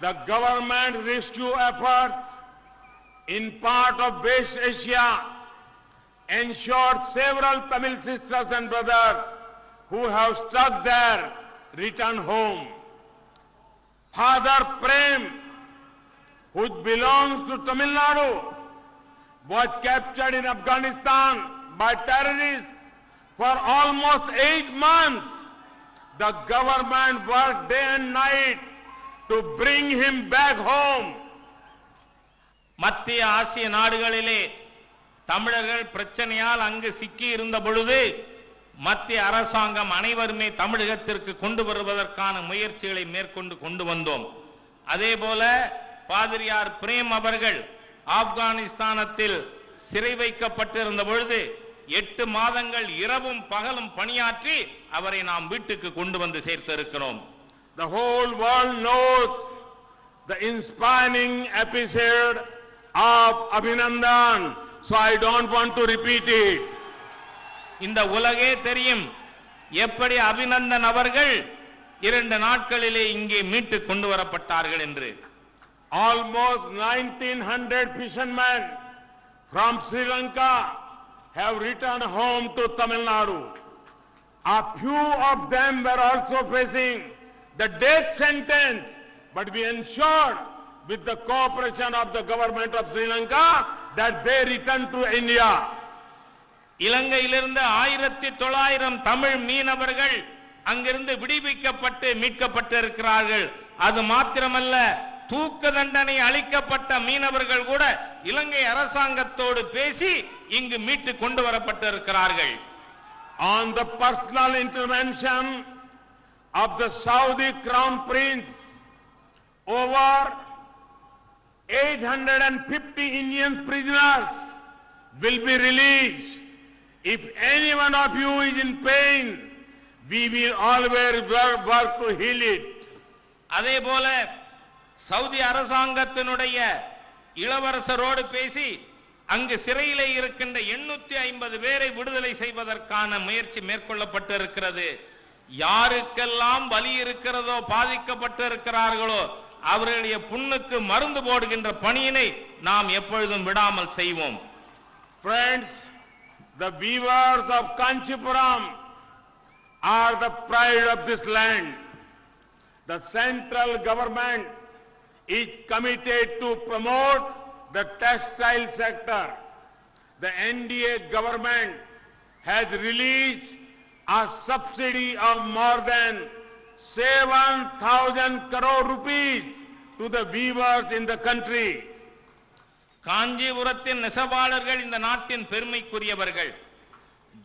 The government rescue efforts in part of West Asia ensured several Tamil sisters and brothers who have stuck there return home. Father Prem, who belongs to Tamil Nadu, was captured in Afghanistan by terrorists for almost eight months. The government worked day and night to bring him back home மத்திய ஆசிய நாடுகளிலே தமிழர்கள் பிரச்சனையால் அங்கு சிக்கி இருந்த பொழுது மத்திய அரசாங்கம் அனைவருமே தமிழகத்திற்கு கொண்டு வருவதற்கான முயற்சிகளை மேற்கொண்டு கொண்டு வந்தோம். அதே போல பாதிரியார் பிரேம் அவர்கள் ஆப்கானிஸ்தானத்தில் சிறை வைக்கப்பட்டிருந்த பொழுது எட்டு மாதங்கள் இரவும் பகலும் பணியாற்றி அவரை நாம் வீட்டுக்கு கொண்டு வந்து சேர்த்திருக்கிறோம். The whole world knows the inspiring episode of Abhinandan, so I don't want to repeat it. இந்த உலகே தெரியும் எப்படி அபிநந்தன் அவர்கள் இரண்டு நாட்களிலே இங்கே மீட்டு கொண்டு வரப்பட்டார்கள் என்று Almost 1900 fishermen from Sri Lanka have returned home to Tamil Nadu. A few of them were also facing the death sentence, but we ensured with the cooperation of the government of Sri Lanka that they return to India. இலங்கையிலிருந்து ஆயிரத்தி தொள்ளாயிரம் தமிழ் மீனவர்கள் அங்கிருந்து விடுவிக்கப்பட்டு மீட்கப்பட்டிருக்கிறார்கள் அது மாத்திரமல்ல தூக்கு தண்டனை அளிக்கப்பட்ட மீனவர்கள் கூட இலங்கை அரசாங்கத்தோடு பேசி இங்கு மீட்டு கொண்டு வரப்பட்டிருக்கிறார்கள் On the personal intervention of the Saudi Crown Prince, over 850 Indian prisoners will be released. If any one of you is in pain, we will always work, to heal it. அதே போல சவுதி அரசாங்கத்தினுடைய இளவரசரோடு பேசி அங்கு சிறையிலே இருக்கின்ற எண்ணூத்தி ஐம்பது பேரை விடுதலை செய்வதற்கான முயற்சி மேற்கொள்ளப்பட்டிருக்கிறது யாருக்கெல்லாம் வலி இருக்கிறதோ பாதிக்கப்பட்டு இருக்கிறார்களோ அவர்களுடைய புண்ணுக்கு மருந்து போடுகின்ற பணியினை நாம் எப்பொழுதும் விடாமல் செய்வோம் Friends, the weavers of Kanchipuram are the pride of this land. The central government is committed to promote the textile sector. The NDA government has released a subsidy of more than 7,000 crore rupees to the weavers in the country. காஞ்சிபுரத்தின் நெசவாளர்கள் இந்த நாட்டின் பெருமைக்குரியவர்கள்.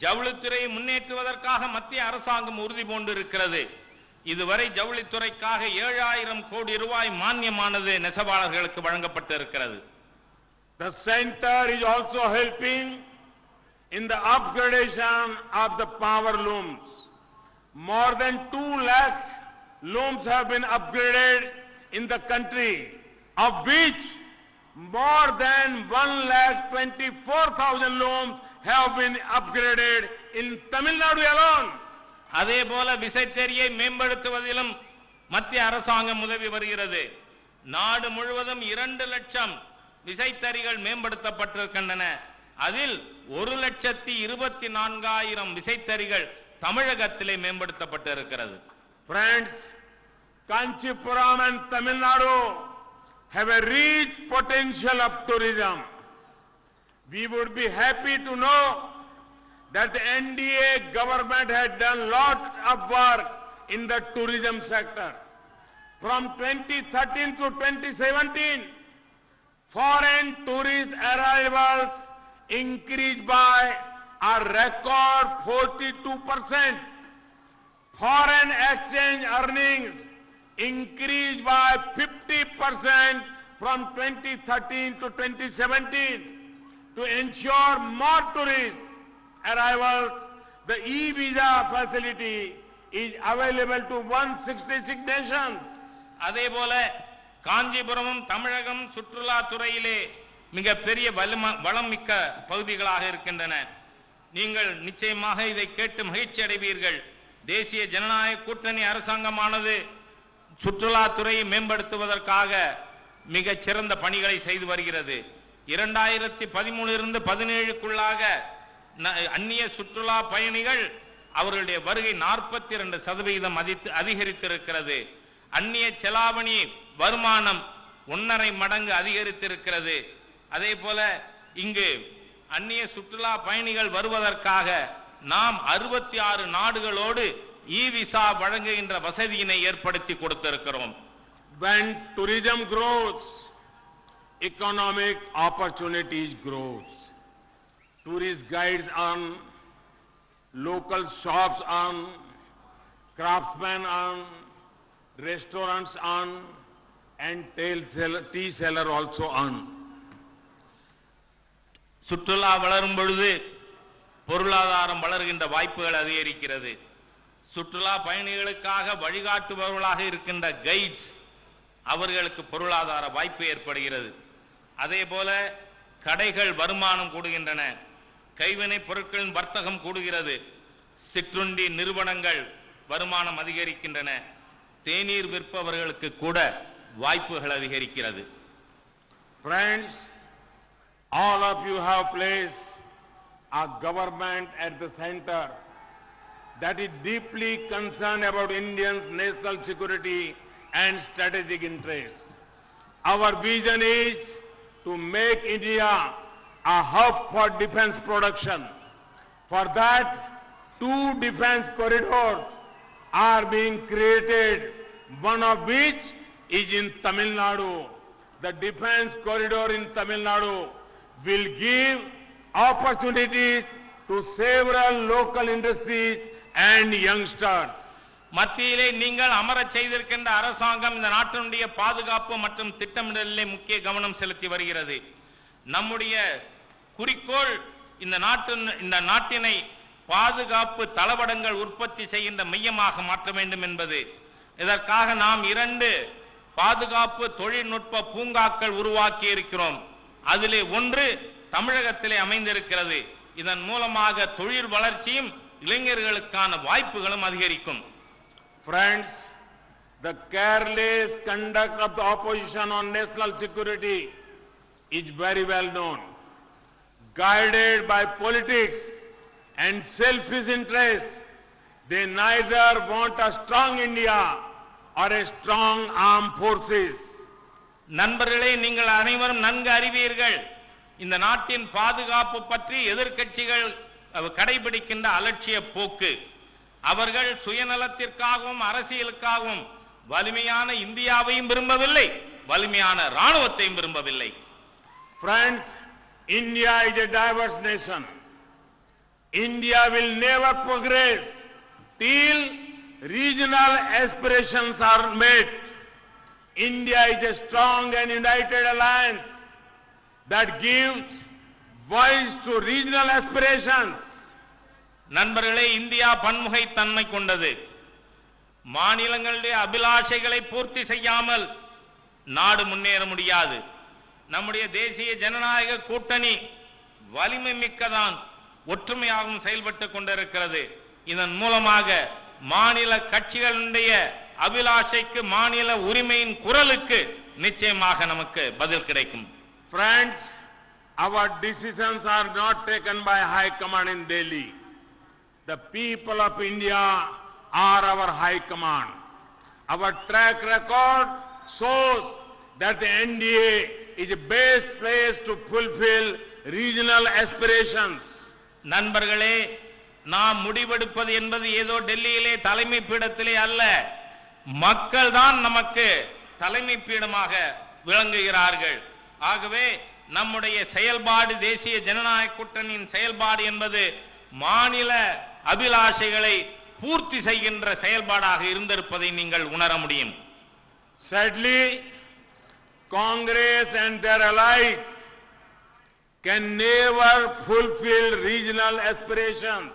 ஜவுளித்துறையை முன்னேற்றுவதற்காக மத்திய அரசாங்கம் உறுதி பூண்டிருக்கிறது. இதுவரை ஜவுளித்துறைக்காக ஏழாயிரம் கோடி ரூபாய் மானியமானது நெசவாளர்களுக்கு வழங்கப்பட்டிருக்கிறது. The center is also helping in the upgradation of the power looms. More than 2 lakh looms have been upgraded in the country, of which more than 1 lakh 24,000 looms have been upgraded in Tamil Nadu alone. அதே போல விசைத்தேரியை மேம்படுத்துவதிலும் மத்திய அரசாங்கம் உதவி வருகிறது நாடு முழுவதும் இரண்டு லட்சம் விசைத்தறிகள் மேம்படுத்தப்பட்டிருக்கின்றன அதில் ஒரு லட்சத்தி இருபத்தி நான்காயிரம் விசைத்தறிகள் தமிழகத்திலே மேம்படுத்தப்பட்டிருக்கிறது Friends, Kanchipuram and Tamil Nadu have a rich potential of tourism. We would be happy to know that the NDA government had done lot of work in the tourism sector. From 2013 to 2017, foreign tourist arrivals increased by a record 42 percent. Foreign exchange earnings increased by 50% from 2013 to 2017. To ensure more tourist arrivals, the e-visa facility is available to 166 nations. அதே போல காஞ்சிபுரமும் தமிழகம் சுற்றுலா துறையிலே மிக பெரிய வலும வளம் மிக்க பகுதிகளாக இருக்கின்றன. நீங்கள் நிச்சயமாக இதை கேட்டு மகிழ்ச்சி அடைவீர்கள். தேசிய ஜனநாயக கூட்டணி அரசாங்கமானது சுற்றுலாத்துறையை மேம்படுத்துவதற்காக மிகச் சிறந்த பணிகளை செய்து வருகிறது. இரண்டாயிரத்தி பதிமூணிலிருந்து பதினேழுக்குள்ளாக ந- அந்நிய சுற்றுலா பயணிகள் அவர்களுடைய வருகை நாற்பத்தி இரண்டு சதவிகிதம் அதித்து அதிகரித்திருக்கிறது. அந்நிய செலாவணி வருமானம் ஒன்றரை மடங்கு அதிகரித்திருக்கிறது. அதே போல இங்கு அந்நிய சுற்றுலா பயணிகள் வருவதற்காக நாம் அறுபத்தி ஆறு நாடுகளோடு இ விசா வழங்குகின்ற வசதியினை ஏற்படுத்தி கொடுத்திருக்கிறோம் When tourism grows, economic opportunities grows. Tourist guides earn, local shops earn, craftsmen earn, restaurants earn, and tea seller also earn. சுற்றுலா வளரும் பொழுது பொருளாதாரம் வளர்கின்ற வாய்ப்புகள் அதிகரிக்கிறது. சுற்றுலா பயணிகளுக்காக வழிகாட்டுபவர்களாக இருக்கின்ற கைட்ஸ் அவர்களுக்கு பொருளாதார வாய்ப்பு ஏற்படுகிறது. அதே போல கடைகள் வருமானம் கூடுகின்றன. கைவினைப் பொருட்களின் வர்த்தகம் கூடுகிறது. சிற்றுண்டி நிறுவனங்கள் வருமானம் அதிகரிக்கின்றன. தேநீர் விற்பவர்களுக்கு கூட வாய்ப்புகள் அதிகரிக்கிறது. Friends, all of you have placed a government at the center that is deeply concerned about Indians' national security and strategic interests. Our vision is to make India a hub for defense production. For that, two defense corridors are being created, one of which is in Tamil Nadu. The defense corridor in Tamil Nadu will give opportunities to several local industries and youngsters. மத்தியிலே நீங்கள் அமரச் செய்திருக்கின்ற அரசாங்கம் இந்த நாட்டினுடைய பாதுகாப்பு மற்றும் திட்டமிடலிலே முக்கிய கவனம் செலுத்தி வருகிறது. நம்முடைய குறிக்கோள் இந்த நாட்டின் இந்த நாட்டினை பாதுகாப்பு தளவடங்கள் உற்பத்தி செய்கின்ற மையமாக மாற்ற வேண்டும் என்பது. இதற்காக நாம் இரண்டு பாதுகாப்பு தொழில்நுட்ப பூங்காக்கள் உருவாக்கி இருக்கிறோம் அதிலே ஒன்று தமிழகத்திலே அமைந்திருக்கிறது இதன் மூலமாக தொழில் வளர்ச்சியும் இளைஞர்களுக்கான வாய்ப்புகளும் அதிகரிக்கும் Friends, the careless conduct of the opposition on national security is very well known. Guided by politics and selfish interests, they neither want a strong India or a strong armed forces. நண்பர்களே நீங்கள் அனைவரும் நன்கு அறிவீர்கள் இந்த நாட்டின் பாதுகாப்பு பற்றி எதிர்க்கட்சிகள் கடைபிடிக்கின்ற அலட்சிய போக்கு அவர்கள் சுயநலத்திற்காகவும் அரசியலுக்காகவும் வலிமையான இந்தியாவையும் விரும்பவில்லை வலிமையான ராணுவத்தையும் விரும்பவில்லை Friends, India is a diverse nation. India will never progress till regional aspirations are met. India is a strong and united alliance that gives voice to regional aspirations. நண்பர்களே இந்தியா பன்முகை தன்மை கொண்டது. மாநிலங்களுடைய அபிலாஷைகளை பூர்த்தி செய்யாமல் நாடு முன்னேற முடியாது. நம்முடைய தேசிய ஜனநாயக கூட்டணி வலிமை மிக்கதான் ஒற்றுமையாகவும் செயல்பட்டு கொண்டிருக்கிறது. இதன் மூலமாக மாநில கட்சிகளுடைய அபிலாஷைக்கு மாநில உரிமையின் குரலுக்கு நிச்சயமாக நமக்கு பதில் கிடைக்கும் our decisions are not taken by High Command in Delhi. The people of India are our High Command. Our track record shows that the NDA is the best place to fulfill regional aspirations. நண்பர்களே நாம் முடிவெடுப்பது என்பது ஏதோ டெல்லியிலே தலைமை பீடத்திலே அல்ல மக்கள் தான் நமக்கு தலைமை பீடமாக விளங்குகிறார்கள். ஆகவே நம்முடைய செயல்பாடு தேசிய ஜனநாயக கூட்டணியின் செயல்பாடு என்பது மாநில அபிலாஷைகளை பூர்த்தி செய்கின்ற செயல்பாடாக இருந்திருப்பதை நீங்கள் உணர முடியும். Sadly, Congress and their allies can never fulfill regional aspirations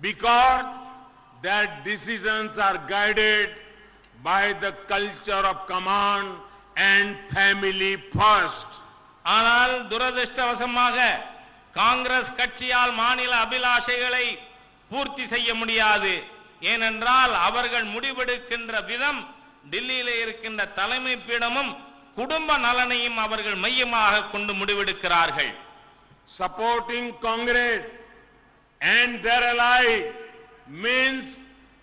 because their decisions are guided by the culture of command and family first. ஆனால் துரதிர்ஷ்டவசமாக காங்கிரஸ் கட்சியால் மாநில அபிலாஷைகளை பூர்த்தி செய்ய முடியாது ஏனென்றால் அவர்கள் முடிவெடுக்கின்ற விதம் டெல்லியிலே இருக்கின்ற தலைமை பீடமும் குடும்ப நலனையும் அவர்கள் மையமாக கொண்டு முடிவெடுக்கிறார்கள் Supporting Congress and their ally means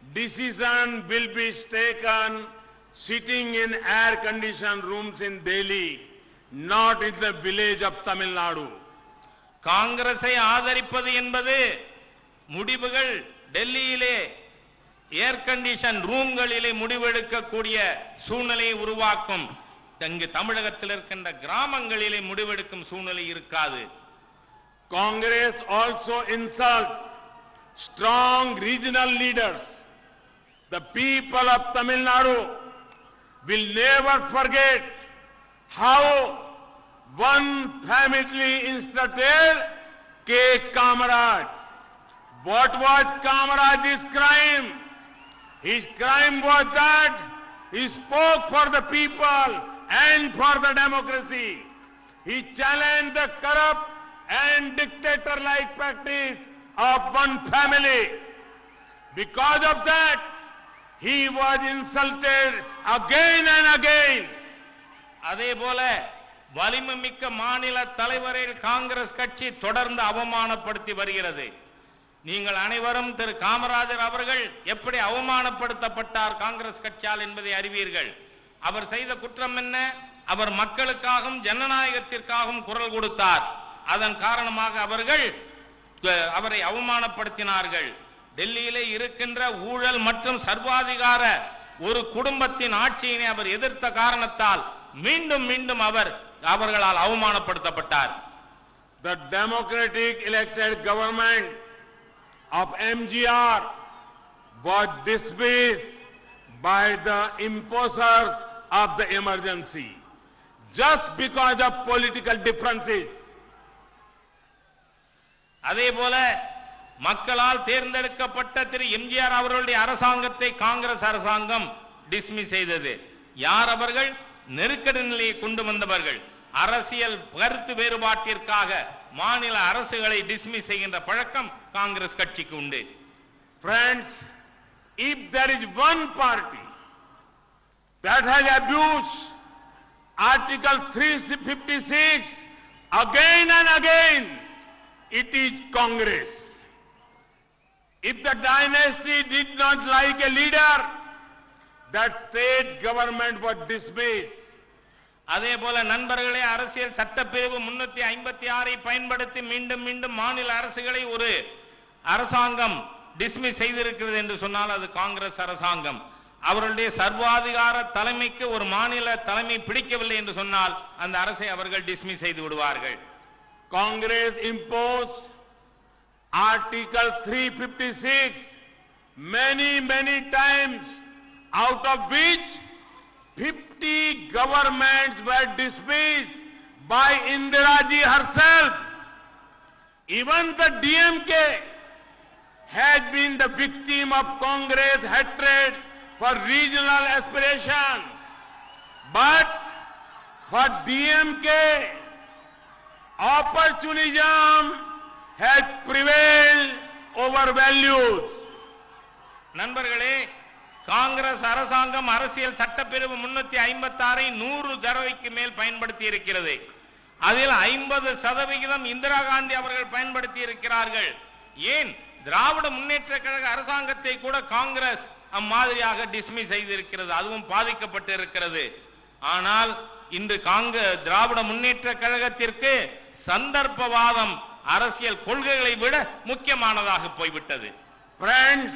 decision will be taken sitting in air-conditioned rooms in Delhi, not in the village of Tamil Nadu. காங்கிரஸை ஆதரிப்பது என்பது முடிவுகள் டெல்லியிலே ஏர் கண்டிஷன் ரூம்களிலே முடிவெடுக்கக்கூடிய சூழ்நிலையை உருவாக்கும் இங்கு தமிழகத்தில் இருக்கின்ற கிராமங்களிலே முடிவெடுக்கும் சூழ்நிலை இருக்காது Congress also insults strong regional leaders. The people of Tamil Nadu will never forget how one family instructed K. Kamaraj. What was Kamaraj's crime? His crime was that he spoke for the people and for the democracy. He challenged the corrupt and dictator-like practice of one family. Because of that, he was insulted again and again. அதே போல வலிமை மிக்க மாநில தலைவரை காங்கிரஸ் கட்சி தொடர்ந்து அவமானப்படுத்தி வருகிறது. நீங்கள் அனைவரும் திரு காமராஜர் அவர்கள் எப்படி அவமானப்படுத்தப்பட்டார் காங்கிரஸ் கட்சியால் என்பதை அறிவீர்கள். அவர் செய்த குற்றம் என்ன? அவர் மக்களுக்காகவும் ஜனநாயகத்திற்காகவும் குரல் கொடுத்தார். அதன் காரணமாக அவர்கள் அவரை அவமானப்படுத்தினார்கள். டெல்லியிலே இருக்கின்ற ஊழல் மற்றும் சர்வாதிகார ஒரு குடும்பத்தின் ஆட்சியினை அவர் எதிர்த்த காரணத்தால் மீண்டும் மீண்டும் அவர் அவர்களால் அவமானப்படுத்தப்பட்டார் The democratic elected government of MGR was dismissed by the imposers of the emergency just because of political differences. அதே போல மக்களால் தேர்ந்தெடுக்கப்பட்ட திரு எம்ஜிஆர் அவர்களுடைய அரசாங்கத்தை காங்கிரஸ் அரசாங்கம் டிஸ்மிஸ் செய்தது. யார் அவர்கள்? நெருக்கடி நிலையை கொண்டு வந்தவர்கள். அரசியல் கருத்து வேறுபாட்டிற்காக மாநில அரசுகளை டிஸ்மிஸ் செய்கின்ற பழக்கம் காங்கிரஸ் கட்சிக்கு உண்டு. Friends, if there is one party that has abused Article 356 again and again, it is Congress. If the dynasty did not like a leader, that state government was dismissed. அதே போல நண்பர்களே அரசியல் சட்டப்பிரிவு முன்னூத்தி ஐம்பத்தி ஆறை பயன்படுத்தி மீண்டும் மீண்டும் மாநில அரசுகளை ஒரு அரசாங்கம் டிஸ்மிஸ் செய்திருக்கிறது என்று சொன்னால் அது காங்கிரஸ் அரசாங்கம் அவர்களுடைய சர்வாதிகார தலைமைக்கு ஒரு மாநில தலைமை பிடிக்கவில்லை என்று சொன்னால் அந்த அரசை அவர்கள் டிஸ்மிஸ் செய்து விடுவார்கள் Congress imposed Article 356 many, many times, out of which 50 governments were dismissed by Indiraji herself. Even the DMK had been the victim of Congress hatred for regional aspiration. But for DMK, opportunism has prevailed over values. நண்பர்களே காங்கிரஸ் அரசாங்கம் அரசியல் சட்டப்பிரிவு முன்னூத்தி ஐம்பத்தி ஆறை நூறு தடவைக்கு மேல் பயன்படுத்தி இருக்கிறது அதில் ஐம்பது சதவிகிதம் இந்திரா காந்தி அவர்கள் பயன்படுத்தி இருக்கிறார்கள் ஏன்? திராவிட முன்னேற்ற கழக அரசாங்கத்தை கூட காங்கிரஸ் அம்மாதிரியாக டிஸ்மிஸ் செய்திருக்கிறது. அதுவும் பாதிக்கப்பட்டு இருக்கிறது ஆனால் இன்று காங்க திராவிட முன்னேற்ற கழகத்திற்கு சந்தர்ப்பவாதம் அரசியல் கொள்கைகளை விட முக்கியமானதாக போய்விட்டது. Friends,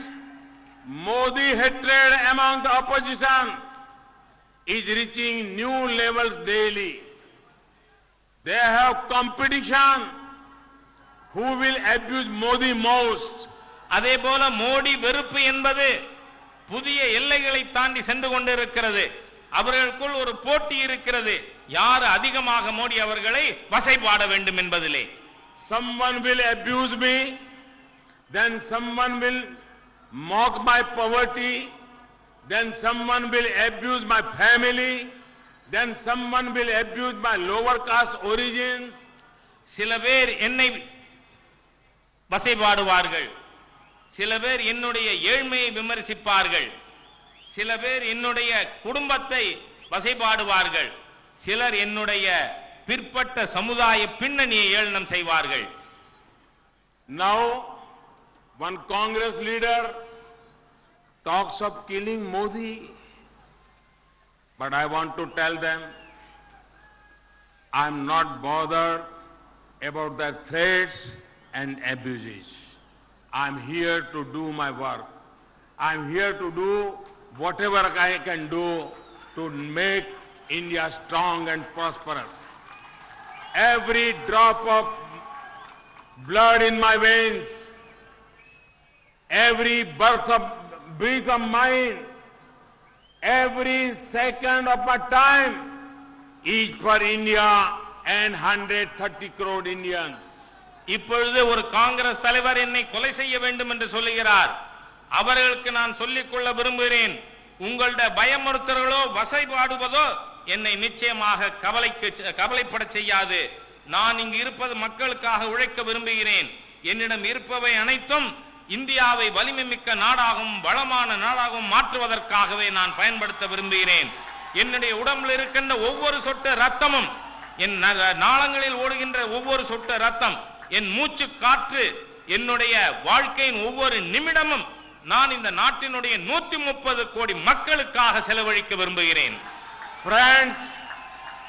Modi hatred among the opposition is reaching new levels daily. They have competition. Who will abuse Modi most. அதே போல மோடி வெறுப்பு என்பது புதிய எல்லைகளை தாண்டி சென்று கொண்டிருக்கிறது. அவர்களுக்குள் ஒரு போட்டி இருக்கிறது. யார் அதிகமாக மோடி அவர்களை வசைபாட வேண்டும் என்பதிலே? Someone will abuse me, then someone will mock my poverty, then someone will abuse my family, then someone will abuse my lower caste origins. சில பேர் என்னை வசைபாடுவார்கள் சில பேர் என்னுடைய ஏழ்மையை விமர்சிப்பார்கள் சில பேர் என்னுடைய குடும்பத்தை வசைபாடுவார்கள் சிலர் என்னுடைய பிற்பட்ட சமுதாய பின்னணியை ஏளனம் செய்வார்கள் Now, one Congress leader talks of killing Modi, but I want to tell them, I'm not bothered about their threats and abuses. I'm here to do my work. I'm here to do whatever I can do to make India strong and prosperous. Every drop of blood in my veins, every birth of breath of mine, every second of my time is for India and 130 crore Indians. இப்பொழுது ஒரு காங்கிரஸ் தலைவர் என்னை கொலை செய்ய வேண்டும் என்று சொல்லுகிறார் அவர்களுக்கு நான் சொல்லிக் கொள்ள விரும்புகிறேன் உங்களுடைய பயமுறுத்தல்களோ வசைபாடுவதோ என்னை நிச்சயமாக கவலைக்கு கவலைப்பட செய்யாது. நான் இங்கு இருப்பது மக்களுக்காக உழைக்க விரும்புகிறேன். என்னிடம் இருப்பவை அனைத்தும் இந்தியாவை வலிமை மிக்க நாடாகவும் வளமான நாடாகவும் மாற்றுவதற்காகவே நான் பயன்படுத்த விரும்புகிறேன். என்னுடைய உடம்பில் இருக்கின்ற ஒவ்வொரு சொட்டு ரத்தமும் என் ந- நாளங்களில் ஓடுகின்ற ஒவ்வொரு சொட்டு ரத்தம் என் மூச்சு காற்று என்னுடைய வாழ்க்கையின் ஒவ்வொரு நிமிடமும் நான் இந்த நாட்டினுடைய நூத்தி முப்பது கோடி மக்களுக்காக செலவழிக்க விரும்புகிறேன். Friends,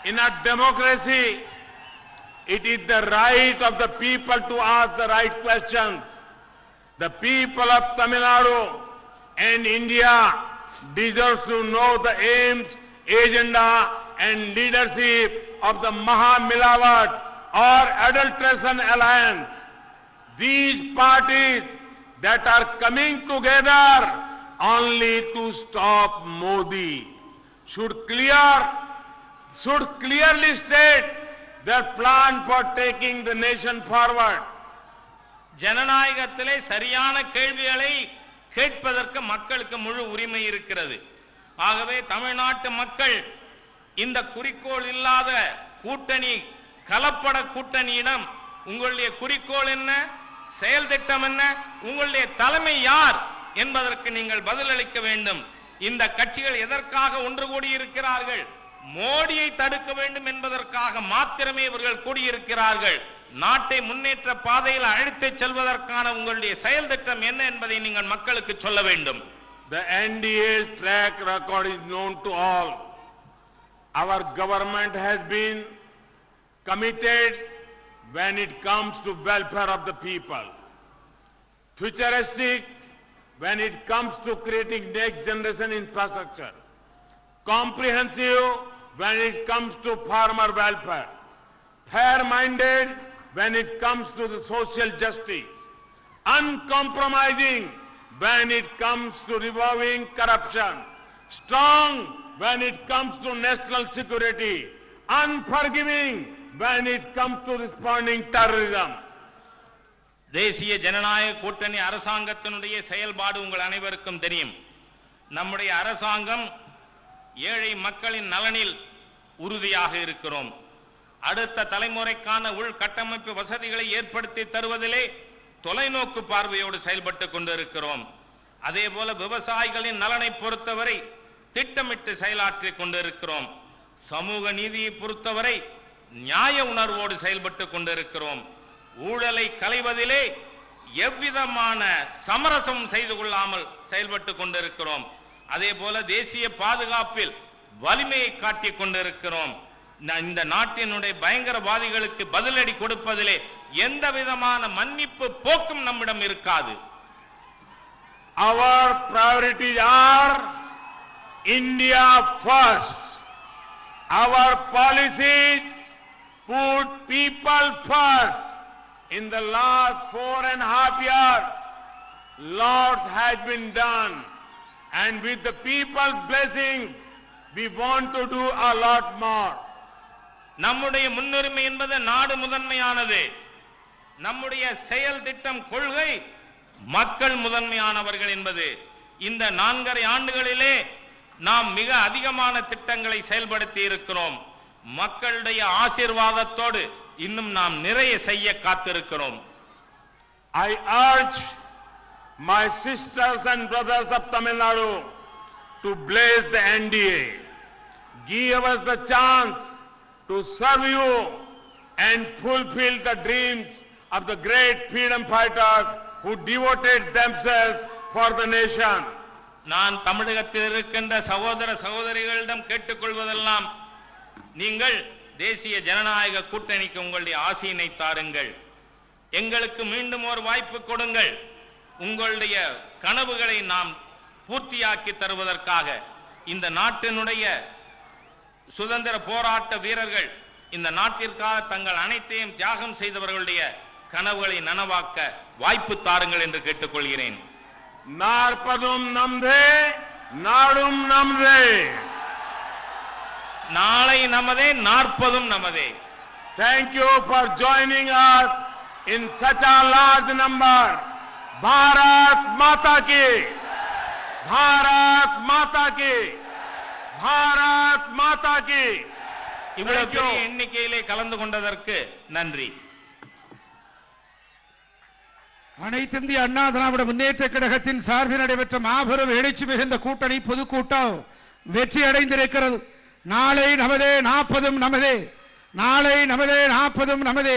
in a democracy, it is the right of the people to ask the right questions. The people of Tamil Nadu and India deserve to know the aims, agenda and leadership of the Maha Milawat or Adulteration Alliance. These parties that are coming together only to stop Modi should clear, should clearly state their plan for taking the nation forward. ஜனநாயகத்திலே சரியான கேள்விகளை கேட்பதற்கு மக்களுக்கு முழு உரிமை இருக்கிறது ஆகவே தமிழ்நாட்டு மக்கள் இந்த குறிக்கோள் இல்லாத கூட்டணி கலப்பட கூட்டணியிடம் உங்களுடைய குறிக்கோள் என்ன செயல் திட்டம் என்ன உங்களுடைய தலைமை யார் என்பதற்கு நீங்கள் பதிலளிக்க வேண்டும் இந்த கட்சிகள் எதற்காக ஒன்று கூடியிருக்கிறார்கள் மோடியை தடுக்க வேண்டும் என்பதற்காக மாத்திரமே இவர்கள் கூடியிருக்கிறார்கள் நாட்டை முன்னேற்ற பாதையில் அழைத்துச் செல்வதற்கான உங்களுடைய செயல் திட்டம் என்ன என்பதை நீங்கள் மக்களுக்கு சொல்ல வேண்டும் The NDA's track record is known to all. Our government has been committed when it comes to welfare of the people. Futuristic when it comes to creating next generation infrastructure. Comprehensive when it comes to farmer welfare. Fair-minded when it comes to the social justice. Uncompromising when it comes to removing corruption. Strong when it comes to national security. Unforgiving when it comes to responding terrorism. தேசிய ஜனநாயக கூட்டணி அரசாங்கத்தினுடைய செயல்பாடு உங்கள் அனைவருக்கும் தெரியும். நம்முடைய அரசாங்கம் ஏழை மக்களின் நலனில் உறுதியாக இருக்கிறோம். அடுத்த தலைமுறைக்கான உள்கட்டமைப்பு வசதிகளை ஏற்படுத்தி தருவதிலே தொலைநோக்கு பார்வையோடு செயல்பட்டு கொண்டிருக்கிறோம். அதே போல விவசாயிகளின் நலனை பொறுத்தவரை திட்டமிட்டு செயலாற்றி கொண்டிருக்கிறோம். சமூக நீதியை பொறுத்தவரை நியாய உணர்வோடு செயல்பட்டு கொண்டிருக்கிறோம். ஊழலை களைவதிலே எவ்விதமான சமரசம் செய்து கொள்ளாமல் செயல்பட்டு கொண்டிருக்கிறோம். அதே போல தேசிய பாதுகாப்பில் வலிமையை காட்டிக் கொண்டிருக்கிறோம். ந- இந்த நாட்டினுடைய பயங்கரவாதிகளுக்கு பதிலடி கொடுப்பதிலே எந்த விதமான மன்னிப்பு போக்கும் நம்மிடம் இருக்காது. அவர் priorities are India first our policy put people first. In the last four and a half years, lot has been done. And with the people's blessings, we want to do a lot more. நம்முடைய முன்னுரிமை என்பது நாடு முதன்மையானது நம்முடைய செயல் திட்டம் கொள்கை மக்கள் முதன்மையானவர்கள் என்பது இந்த நான்கரை ஆண்டுகளிலே நாம் மிக அதிகமான திட்டங்களை செயல்படுத்தி இருக்கிறோம் மக்களுடைய ஆசீர்வாதத்தோடு இன்னும் நாம் நிறைய செய்ய காத்திருக்கிறோம் I urge my sisters and brothers of Tamil Nadu to blaze the NDA. Give us the chance to serve you and fulfill the dreams of the great freedom fighters who devoted themselves for the nation. நான் தமிழகத்தில் இருக்கின்ற சகோதர சகோதரிகளிடம் கேட்டுக்கொள்வதெல்லாம் நீங்கள் தேசிய ஜனநாயக கூட்டணிக்கு உங்களுடைய ஆசையினை தாருங்கள். எங்களுக்கு மீண்டும் ஒரு வாய்ப்பு கொடுங்கள். உங்களுடைய கனவுகளை நாம் பூர்த்தியாக்கி தருவதற்காக இந்த நாட்டினுடைய சுதந்திர போராட்ட வீரர்கள் இந்த நாட்டிற்காக தங்கள் அனைத்தையும் தியாகம் செய்தவர்களுடைய கனவுகளை நனவாக்க வாய்ப்பு தாருங்கள் என்று கேட்டுக்கொள்கிறேன். நாற்பதும் நம்தே நாடும் நம்தே நாளை நமதே நாற்பதும் நமதே you for joining us in such a large number. Bharat Mata ki, Bharat Mata ki, Bharat Mata ki. இவ்வளவு. பெரிய எண்ணிக்கையிலே கலந்து கொண்டதற்கு நன்றி அனைத்து இந்திய அண்ணா திராவிட முன்னேற்ற கழகத்தின் சார்பில் நடைபெற்ற மாபெரும் எழுச்சி மிகுந்த கூட்டணி பொதுக்கூட்டம் வெற்றி அடைந்திருக்கிறது நாளை நமதே நாற்பதும் நமதே. நாளை நமதே நாற்பதும் நமதே.